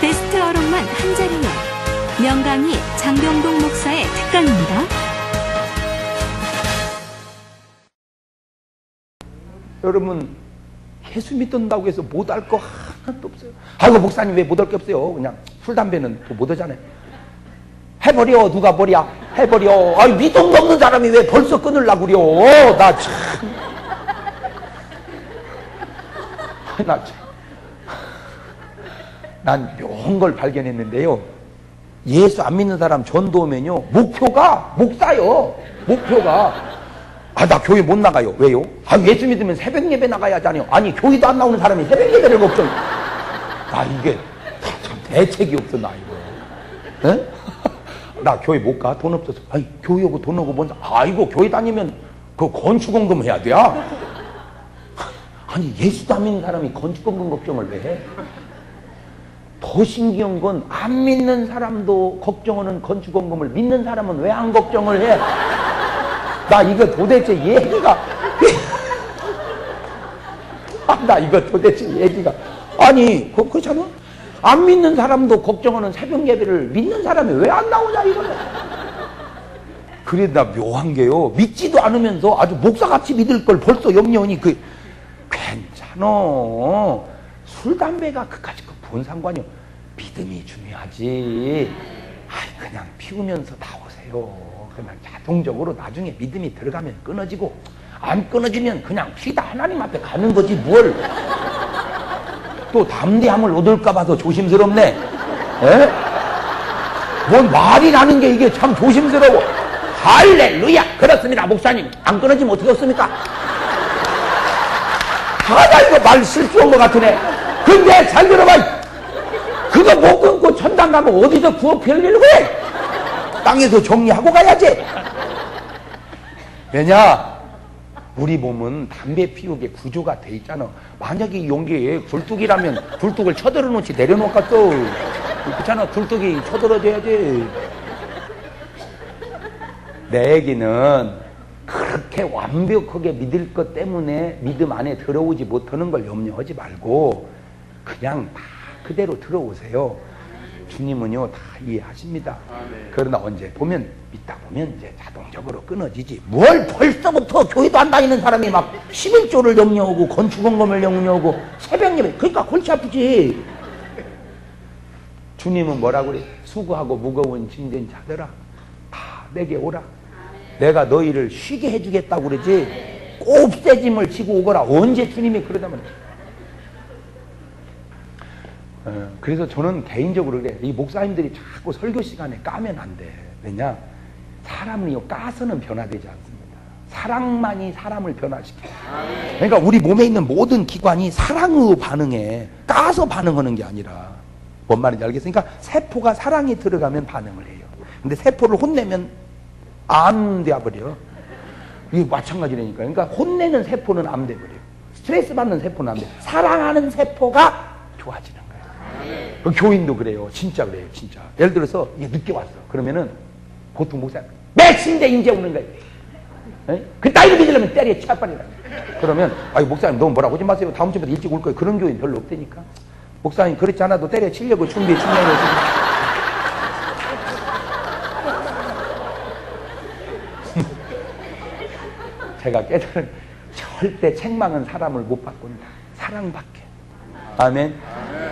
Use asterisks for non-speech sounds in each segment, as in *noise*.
베스트 어록만 한 자리에 명강의 장병동 목사의 특강입니다. 여러분 예수 믿는다고 해서 못할 거 하나도 없어요. 아이고 목사님 왜 못할 게 없어요? 그냥 술 담배는 또못 하잖아요. 해버려 누가 버려 해버려. 아이 믿음 없는 사람이 왜 벌써 끊으려고 그려? 나 참. 나 참. 난 묘한 걸 발견했는데요. 예수 안 믿는 사람 전도면요. 목표가 목사요. 목표가 아, 나 교회 못 나가요. 왜요? 아, 예수 믿으면 새벽 예배 나가야 하잖아요. 아니, 교회도 안 나오는 사람이 새벽 예배를 걱정. 나 이게 참 대책이 없어, 나 이거. 에? *laughs* 나 교회 못 가? 돈 없어서. 아니, 교회 오고 돈 오고 뭔, 아이고, 교회 다니면 그 건축원금 해야 돼. *laughs* 아니, 예수도 안 믿는 사람이 건축원금 걱정을 왜 해? 더 신기한 건 안 믿는 사람도 걱정하는 건축원금을 믿는 사람은 왜 안 걱정을 해? 나 이거 도대체 얘기가 *laughs* 아, 나 이거 도대체 얘기가 아니 그, 그렇잖아. 안 믿는 사람도 걱정하는 새벽 예배를 믿는 사람이 왜 안 나오냐 이거는. 그래 나 묘한 게요. 믿지도 않으면서 아주 목사같이 믿을 걸 벌써 염려하니 그 괜찮어 술 담배가 그까짓 거 뭔 상관이요. 믿음이 중요하지. 아 그냥 피우면서 나오세요. 그냥 자동적으로 나중에 믿음이 들어가면 끊어지고 안 끊어지면 그냥 피다 하나님 앞에 가는 거지 뭘. 또 담대함을 얻을까 봐서 조심스럽네. 에? 뭔 말이 나는 게 이게 참 조심스러워. 할렐루야! 그렇습니다 목사님. 안 끊어지면 어떻게 없습니까? 하나 이거 말 실수한 것 같으네. 근데 잘 들어봐 그거 못 끊고 천당 가면 어디서 구워 별리려고 해 땅에서 정리하고 가야지. 왜냐? 우리 몸은 담배 피우게 구조가 돼 있잖아. 만약에 이 용기에 굴뚝이라면 굴뚝을 쳐들어 놓지 내려놓을까 또. 그렇잖아. 굴뚝이 쳐들어져야지. 내 얘기는 그렇게 완벽하게 믿을 것 때문에 믿음 안에 들어오지 못하는 걸 염려하지 말고 그냥 다 그대로 들어오세요. 주님은요 다 이해하십니다. 그러나 언제 보면 믿다 보면 이제 자동적으로 끊어지지. 뭘 벌써부터 교회도 안 다니는 사람이 막 11조를 염려하고 건축원금을 염려하고 새벽 예배 그러니까 골치 아프지. 주님은 뭐라고 그래? 수고하고 무거운 짐진 자들아 다 내게 오라. 내가 너희를 쉬게 해주겠다고 그러지. 곱새 짐을 지고 오거라. 언제 주님이 그러다면 어, 그래서 저는 개인적으로 그래. 이 목사님들이 자꾸 설교 시간에 까면 안 돼. 왜냐? 사람은요, 까서는 변화되지 않습니다. 사랑만이 사람을 변화시켜. 그러니까 우리 몸에 있는 모든 기관이 사랑으로 반응해. 까서 반응하는 게 아니라. 뭔 말인지 알겠습니까? 세포가 사랑이 들어가면 반응을 해요. 근데 세포를 혼내면 안 돼버려. 이게 마찬가지라니까. 그러니까 혼내는 세포는 안 돼버려. 스트레스 받는 세포는 안 돼. 사랑하는 세포가 좋아지는 그 교인도 그래요. 진짜 그래요. 진짜. 예를 들어서 이게 늦게 왔어. 그러면은 보통 목사 몇인데 이제 오는 거예요. 에? 그 따위로 믿으려면 때려 치아빨리라. 그러면 아이 목사님 너무 뭐라고 하지 마세요. 다음 주부터 일찍 올 거예요. 그런 교인 별로 없다니까. 목사님 그렇지 않아도 때려 치려고 준비해 준비해 *laughs* 제가 깨달은 절대 책망은 사람을 못 바꾼다. 사랑밖에. 아멘.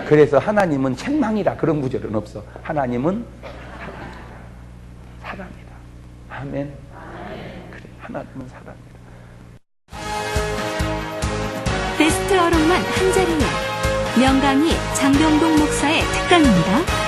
그래서 하나님은 책망이라 그런 구절은 없어. 하나님은 사랑이다. 아멘. 그래, 하나님은 사랑이다. 베스트 어록만 한 자리에 명강의 장병동 목사의 특강입니다.